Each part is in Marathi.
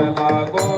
Alma Gómez.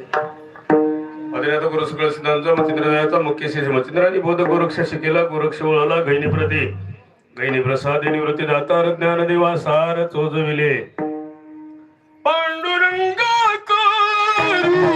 असं गुरु सकळ सिद्धांचा मचिंद्रदायाचा मुख्य शिष्य मचिंद्राने बोध गोरक्ष शिकेला गोरक्ष वळाला गैनी प्रती. गैनी प्रसाद निवृत्ती दातार ज्ञान देवा सार चोजविले. पांडुरंगा करू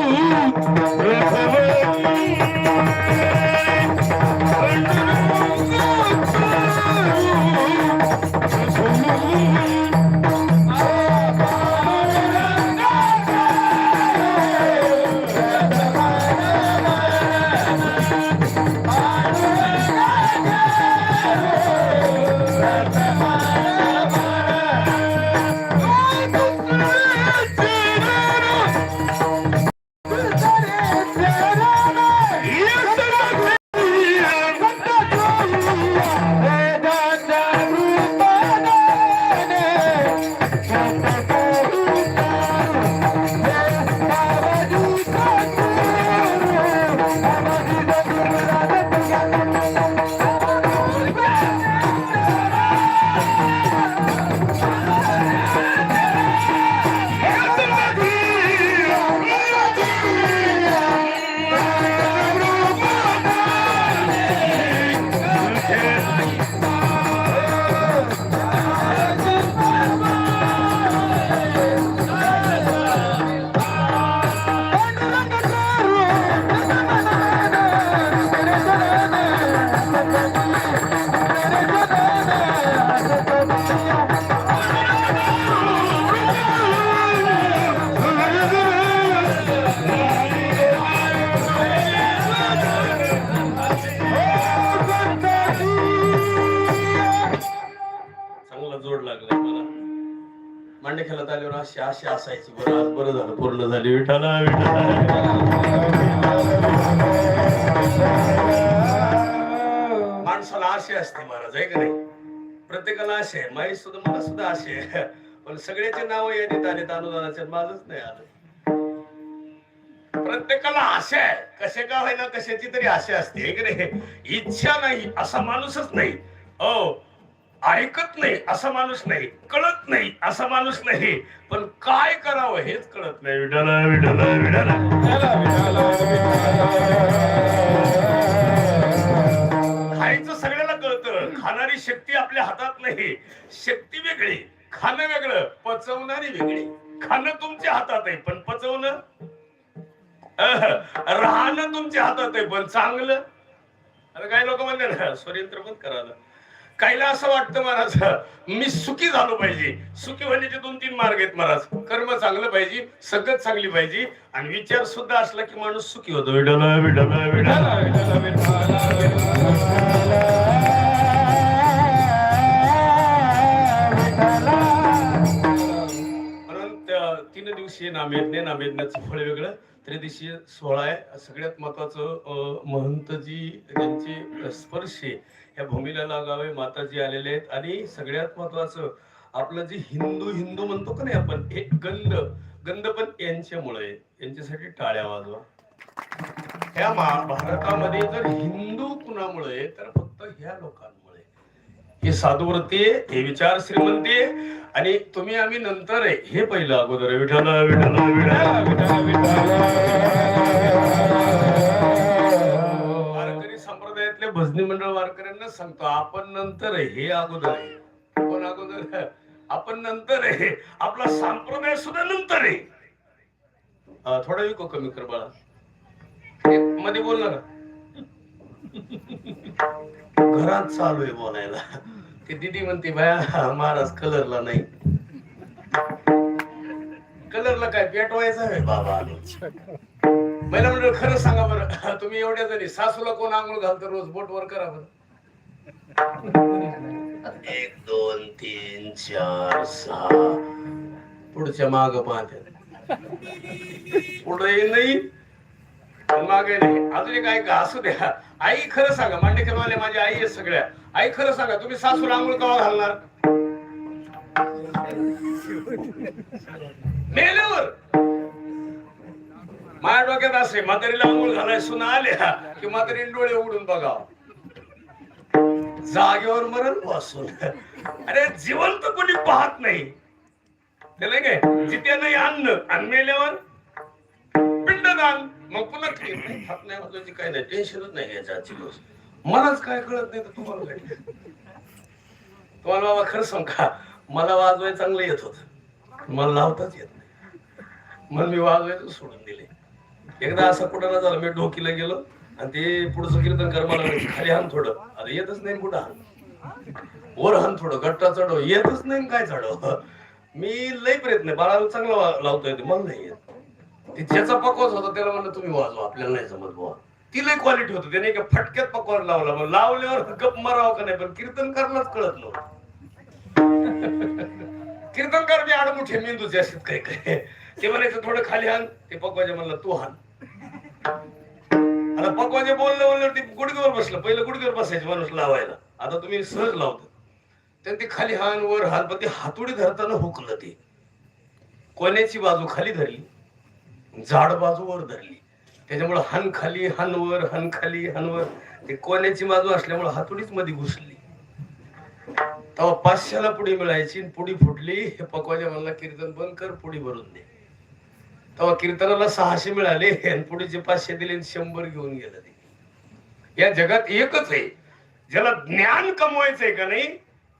झाली विठाला माणसाला आशे असते महाराज आहे का नाही? प्रत्येकाला आशे आहे. माझी सुद्धा मला सुद्धा आशे आहे. पण सगळ्याचे नाव यादीत आले अनुदानाचे माझच नाही आलं. प्रत्येकाला आशा आहे. कसे का होईना कशाची तरी आशा असते हे की नाही? इच्छा नाही असा माणूसच नाही. हो ऐकत नाही असा माणूस नाही कळत नाही असा माणूस नाही. पण काय करावं हेच कळत नाही. विडाला विठाला, विठाला, खायचं सगळ्याला कळतं. खाणारी शक्ती आपल्या हातात नाही. शक्ती वेगळी खाणं वेगळं पचवणारी वेगळी. खाणं तुमच्या हातात आहे पण पचवणं? राहणं तुमच्या हातात आहे पण चांगलं? आता काही लोक म्हणते ना स्वयंत्र पण करायला काहीला असं वाटतं महाराज? मी सुखी झालो पाहिजे. सुखी होण्याचे दोन तीन मार्ग आहेत महाराज. कर्म चांगलं पाहिजे सगळं चांगली पाहिजे. आणि विचार सुद्धा असला की माणूस सुखी होतो. विडला विडला विडला तीन दिवशी नामेदने नामेज्ञाचं फळ वेगळं त्रिदिशीय सोहळा आहे. सगळ्यात महत्वाचं अं, त्यांचे स्पर्श आहे. या भूमीला लागावे माताजी आलेले आहेत. आणि सगळ्यात महत्वाचं आपलं जे हिंदू हिंदू म्हणतो का नाही आपण हे गंध गंध पण यांच्यामुळे यांच्यासाठी टाळ्या वाजवा. ह्या भारतामध्ये जर हिंदू कुणामुळे तर फक्त ह्या लोकांमुळे. हे साधुव्रती आहे, हे विचार श्रीमंती आहे, आणि तुम्ही आम्ही नंतर हे पहिलं अगोदर विठाला विठाला विठाला विठाला, विठाला. भजनी मंडळ वारकऱ्यांना सांगतो आपण नंतर हे अगोदर आहे. आपण अगोदर आपण नंतर आहे. आपला संप्रदाय सुद्धा नंतर आहे. थोडा विको कमी कर बाळा. मध्ये बोल ना. घरात चालू आहे बोलायला. ती दिदी म्हणते बाया महाराज कलरला नाही. कलरला काय पेटवायचं आहे बाबा महिला मंडळ खरं सांगा बरं. तुम्ही एवढ्या जणी सासूला कोण आंघोळ घालतं? रोज बोट वर करा बरं. एक दोन तीन चार सहा. पुढच्या माग पाहते. पुढे नाही मागे नाही. अजून एक ऐका असू द्या. आई खरं सांगा मांडेकरवाले माझी आई आहे सगळ्या. आई खरं सांगा तुम्ही सासूला आंघोळ कवा घालणार? मेल्यावर डोक्यात असे म्हातारीला आंघोळ घालाय सुना आल्या की म्हातारीने डोळे उघडून बघावं. जागेवर मरण बसून. अरे जिवंत कोणी पाहत नाही. त्याला काय जिथे नाही अन्न अन्नल्यावर मेल्यावर पिंड आण मग पुन्हा काही नाही, हात नाही काय नाही टेन्शनच नाही घ्यायचं आजची मलाच काय कळत नाही तर तुम्हाला काय? तुम्हाला बाबा खरं सांग का मला वाजवाय चांगलं येत होत. मला लावताच येत नाही. मग मी वाजवायचं सोडून दिले. एकदा असं कुठं ना झालं मी डोकीला गेलो आणि ते पुढचं कीर्तन कर्माला खाली हान थोडं. आता येतच नाही कुठं हान? वर हान थोडं. गट्टा चढव. येतच नाही काय चढव? मी लय प्रयत्न बाळाला चांगला लावतोय मला नाही येत. ज्याचा पकवास होता त्याला म्हणलं तुम्ही वाजवा. आपल्याला नाही जमत बुवा. ती लय क्वालिटी होती. त्याने एका फटक्यात पकवास लावला. मग लावल्यावर गप मारावं का नाही? पण कीर्तन करलाच कळत नव्हतं. कीर्तनकार मी आडमुठे मेंदूचे असेच काय काय ते म्हणायचं थोडं खाली हान ते पकवाजे म्हणलं तू हान आता पकवाजे बोललं बोललं ते गुडघ्यावर बसलं. पहिलं गुडघेवर बसायचं माणूस लावायला. आता तुम्ही सहज लावता. तर ते खाली हान वर हान पण ते हातोडी धरताना हुकलं ते. कोण्याची बाजू खाली धरली? झाड बाजू वर धरली. त्याच्यामुळे हन खाली हनवर हन खाली हनवर ते कोण्याची बाजू असल्यामुळे हातोडीच मध्ये घुसली. तेव्हा पाचशेला पुढी मिळायची आणि फुटली. हे पकवाच्या म्हणला कीर्तन बंद कर पुढी भरून दे. तेव्हा कीर्तनाला सहाशे मिळाले आणि पुढीचे पाचशे दिले आणि शंभर घेऊन गेलं ते. या जगात एकच आहे. ज्याला ज्ञान कमवायचंय का नाही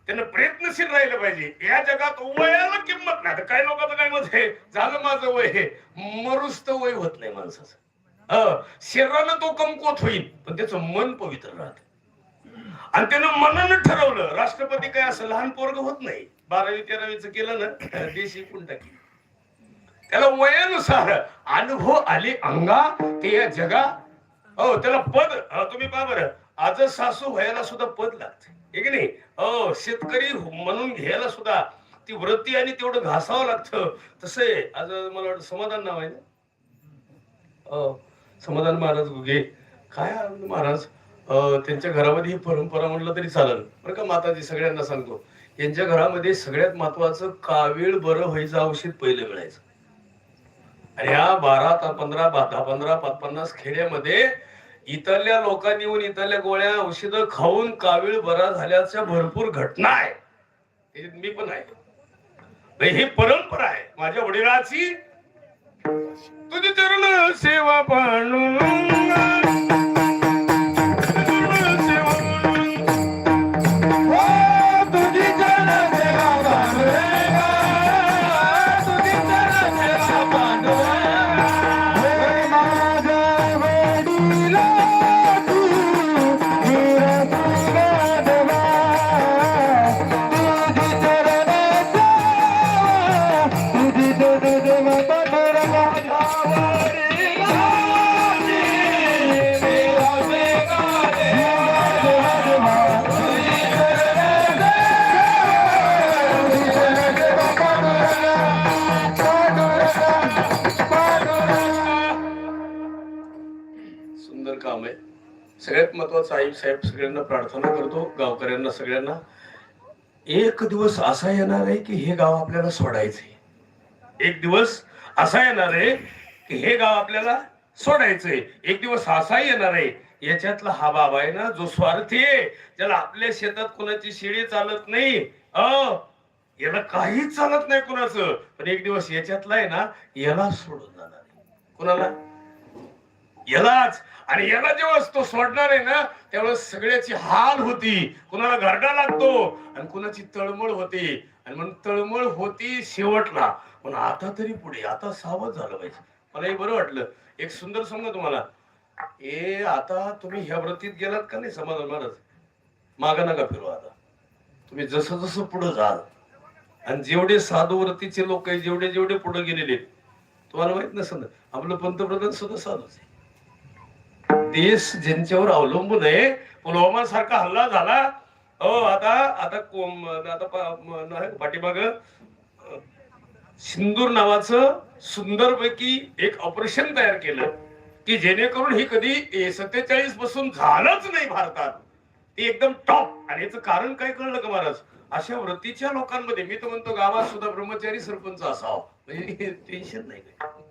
त्यानं प्रयत्नशील राहिलं पाहिजे. या जगात वयाला किंमत नाही. आता काही लोकांचं काय मत आहे? झालं माझं वय हे. मरुस्त वय होत नाही माणसाचं. शरीरानं तो कमकुवत होईल पण त्याचं मन पवित्र राहत. आणि त्यानं मनानं ठरवलं राष्ट्रपती काय असं लहान पोरग होत नाही. बारावी तेरावीच केलं ना देशी एकूण टाकी त्याला वयानुसार अनुभव आले अंगा ते या जगा. हो त्याला पद तुम्ही पहा बरं. आज सासू व्हायला सुद्धा पद लागते. की नाही? हो शेतकरी म्हणून घ्यायला सुद्धा ती वृत्ती आणि तेवढं घासावं लागतं. तसे आहे आज मला वाटतं समाधान नाव आहे ना? हो, समाधान महाराज गुगे. काय महाराज? त्यांच्या घरामध्ये ही परंपरा म्हटलं तरी चालेल. बरं का माताजी सगळ्यांना सांगतो. यांच्या घरामध्ये सगळ्यात महत्वाचं कावीळ बरं व्हायचं औषध पहिलं मिळायचं. आणि ह्या बारा पंधरा दहा पंधरा पाच पन्नास खेड्यामध्ये इथल्या लोकांनी येऊन इथल्या गोळ्या औषधं खाऊन कावीळ बरा झाल्याच्या भरपूर घटना आहे. मी पण आहे. ही परंपरा आहे. माझ्या वडिलाची. तुझी चरण सेवा पाणू सगळ्यात महत्वाचं आई साहेब सगळ्यांना प्रार्थना करतो गावकऱ्यांना सगळ्यांना. एक दिवस असा येणार आहे की हे गाव आपल्याला सोडायचे एक दिवस असा येणार आहे की हे गाव आपल्याला सोडायचंय. एक दिवस असा येणार आहे. याच्यातला हा बाबा आहे ना जो स्वार्थी आहे ज्याला आपल्या शेतात कोणाची शिळी चालत नाही. अ याला काहीच चालत नाही कुणाचं. पण एक दिवस याच्यातला आहे ना याला सोडून जाणार आहे. कुणाला? यालाच. आणि याला जेव्हा तो सोडणार आहे ना त्यावेळेस सगळ्याची हाल होती. कुणाला घरडा लागतो आणि कुणाची तळमळ होती. आणि म्हणून तळमळ होती शेवटला. पण आता तरी पुढे आता सावध झालं पाहिजे. मला हे बरं वाटलं. एक सुंदर सांग तुम्हाला. ए आता तुम्ही ह्या व्रतीत गेलात का नाही समाधान महाराज? माग नका फिरू आता. तुम्ही जसं जसं पुढे जाल. आणि जेवढे साधू व्रतीचे लोक आहेत जेवढे जेवढे पुढे गेलेले तुम्हाला माहीत नसेल आपलं पंतप्रधान सुद्धा साधूच आहे. देश ज्यांच्यावर अवलंबून आहे. पुलवामा सारखा हल्ला झाला. हो आता आता आता पाठीमाग सिंदूर नावाचं सुंदरपैकी एक ऑपरेशन तयार केलं की जेणेकरून हे कधी सत्तेचाळीसपासून झालंच नाही भारतात. ती एकदम टॉप आणि याचं कारण काय कळलं का महाराज? अशा वृत्तीच्या लोकांमध्ये मी तर म्हणतो गावात सुद्धा ब्रह्मचारी सरपंच असावा. म्हणजे टेन्शन नाही काही.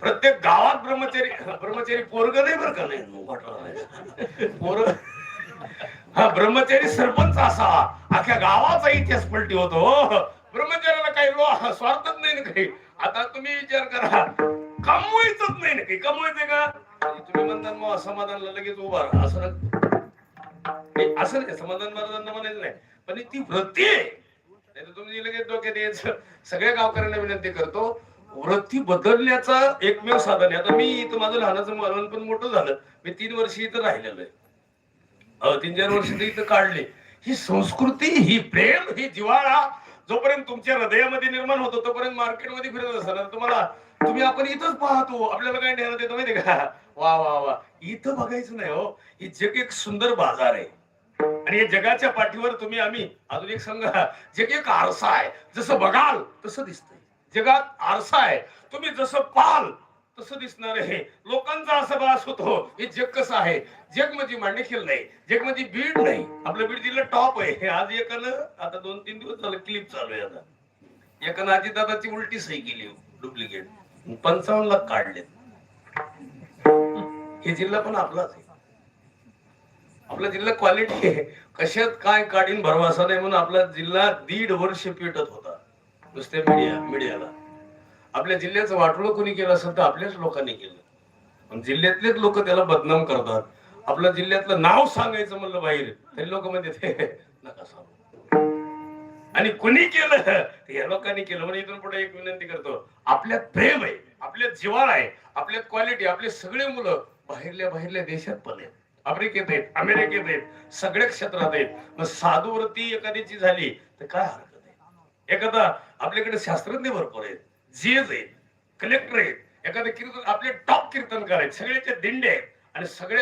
प्रत्येक गावात ब्रह्मचारी ब्रह्मचारी पोरग नाही बरं का? नाही पोर? पोरग हा ब्रह्मचारी सरपंच असा. अख्ख्या गावाचा इतिहास पलटी होतो. हो. ब्रह्मचार्याला काही स्वार्थच नाही ना काही. आता तुम्ही विचार करा. कमवायचंच नाही ना काही. कमवायचंय का? तुम्ही म्हणता मग लगेच उभा राहा. असं असं नाही. समाधान महाराजांना म्हणायचं नाही. पण ती वृत्ती आहे. नाही तर तुम्ही लगेच डोक्यात यायचं. सगळ्या गावकऱ्यांना विनंती करतो वृत्ती बदलण्याचा एकमेव साधन आहे. आता मी इथं माझं लहानाचं मरण पण मोठं झालं. मी तीन वर्ष इथं राहिलेलं आहे. तीन चार वर्ष तर इथं काढले. ही संस्कृती ही प्रेम ही जिव्हाळा जोपर्यंत तुमच्या हृदयामध्ये निर्माण होतो तोपर्यंत मार्केटमध्ये फिरत असताना तुम्हाला तुम्ही आपण इथंच पाहतो. आपल्याला काय नेण्यात येतं माहिती का? वा वा वा. इथं बघायचं नाही हो. ही जग एक सुंदर बाजार आहे. आणि या जगाच्या पाठीवर तुम्ही आम्ही अजून एक सांगा. जग एक आरसा आहे. जसं बघाल तसं दिसतंय. जगात आरसा आहे. तुम्ही जसं पाल तसं दिसणार आहे. लोकांचा असा भास होतो. हे जग कसं आहे? जग म्हणजे मांडेखेल नाही. जग म्हणजे बीड नाही. आपलं बीड जिल्हा टॉप आहे. हे आज एकानं आता दोन तीन दिवस झालं क्लिप चालू आहे आता. एकानं अजितदादाची उलटी सही केली हो, डुप्लिकेट. पंचावन्न लाख काढले हे जिल्हा पण आपलाच आहे. आपला जिल्हा क्वालिटी आहे. कशात काय काढीन भरवासा नाही म्हणून आपला जिल्हा दीड वर्ष पेटत होता. नुसत्या मीडिया मीडियाला आपल्या जिल्ह्याचं वाटोळं कोणी केलं असेल तर आपल्याच लोकांनी केलं. पण जिल्ह्यातलेच लोक त्याला बदनाम करतात. आपल्या जिल्ह्यातलं नाव सांगायचं म्हणलं बाहेर तरी लोक म्हणते ते नका सांगू. आणि कुणी केलं या लोकांनी केलं. म्हणून इथून पुढे एक विनंती करतो. आपल्यात प्रेम आहे आपल्यात जिवाळ आहे आपल्यात क्वालिटी आपले सगळे मुलं बाहेरल्या बाहेरल्या देशात पण आहेत. आफ्रिकेत आहेत अमेरिकेत आहेत सगळ्या क्षेत्रात आहेत. मग साधुवृत्ती एखाद्याची झाली तर काय हरकत? एखादा आपल्याकडे शास्त्रज्ञ भरपूर आहेत जीएस आहेत कलेक्टर आहेत एखादे कीर्तन आपले टॉप कीर्तनकार आहेत सगळ्याचे दिंडे आहेत आणि सगळ्या